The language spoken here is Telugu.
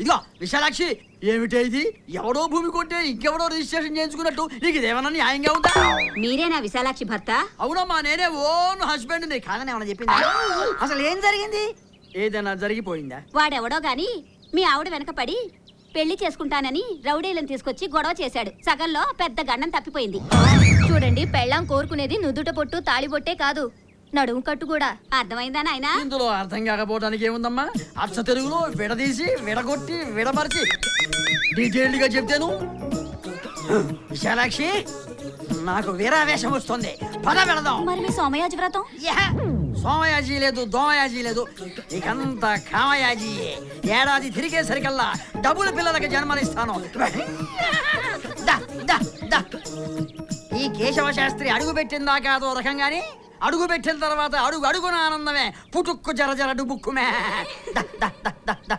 ఇదిగో విశాలాక్షి ఏమిటే ఇది? ఎవడో భూమి కొంటే ఇంకెవడో రిజిస్ట్రేషన్ చేయించుకున్నట్టు. నీకు ఇదేమన్నా న్యాయంగా ఉందా? మీరేనా విశాలాక్షి భర్త? అవునమ్మా నేనే ఓన్ హస్బెండ్ని. కాదని ఏమన్నా చెప్పిందా? అసలు ఏం జరిగింది? ఏదైనా జరిగిపోయిందా? వాడెవడో గాని మీ ఆవిడ వెనక పడి పెళ్ళి చేసుకుంటానని రౌడీలను తీసుకొచ్చి గొడవ చేశాడు. సగంలో పెద్ద గండం తప్పిపోయింది. చూడండి పెళ్ళాం కోరుకునేది నుదుట పొట్టు తాళిబొట్టే కాదు. నడుము కట్టు కూడా అర్థమైందా నాయనా? ఇందులో అర్థం కాకపోవడానికి ఏముందమ్మా? అచ్చ తెలుగులో విడదీసి విడగొట్టి విడమర్చి డీటెయిల్డ్గా చెప్తాను. విశాలాక్షి నాకు వీరావేశం వస్తుంది. పద వెళదాం. మరి మీ సోమయాజి వ్రతం! సోమయాజీ లేదు దోమయాజీ లేదు. ఇకంతా కామయాజీ. ఏడాది తిరిగేసరికల్లా డబుల్ పిల్లలకి జన్మనిస్తాను. ఈ కేశవ శాస్త్రి అడుగు పెట్టిందా కాదో రకంగాని అడుగు పెట్టిన తర్వాత అడుగు అడుగున ఆనందమే. పుటుక్కు జర జర డుబుక్కుమే. దా, దా, దా, దా,